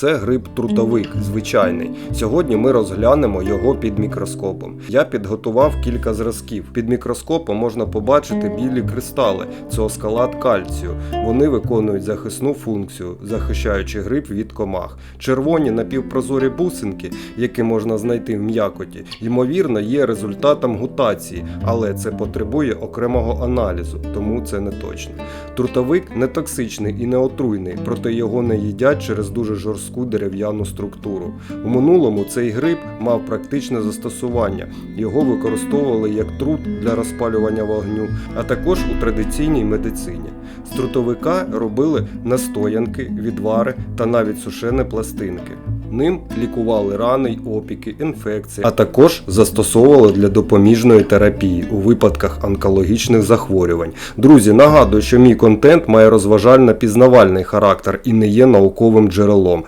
Це гриб трутовик, звичайний. Сьогодні ми розглянемо його під мікроскопом. Я підготував кілька зразків. Під мікроскопом можна побачити білі кристали це оскалат кальцію. Вони виконують захисну функцію, захищаючи гриб від комах. Червоні напівпрозорі бусинки, які можна знайти в м'якоті, ймовірно, є результатом гутації, але це потребує окремого аналізу, тому це не точно. Трутовик не токсичний і не отруйний, проте його не їдять через дуже жорстку дерев'яну структуру. У минулому цей гриб мав практичне застосування. Його використовували як трут для розпалювання вогню, а також у традиційній медицині. З трутовика робили настоянки, відвари та навіть сушені пластинки. Ним лікували рани й опіки, інфекції, а також застосовували для допоміжної терапії у випадках онкологічних захворювань. Друзі, нагадую, що мій контент має розважально-пізнавальний характер і не є науковим джерелом.